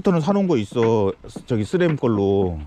어댑터는 사놓은 거 있어. 저기 쓰렘 걸로.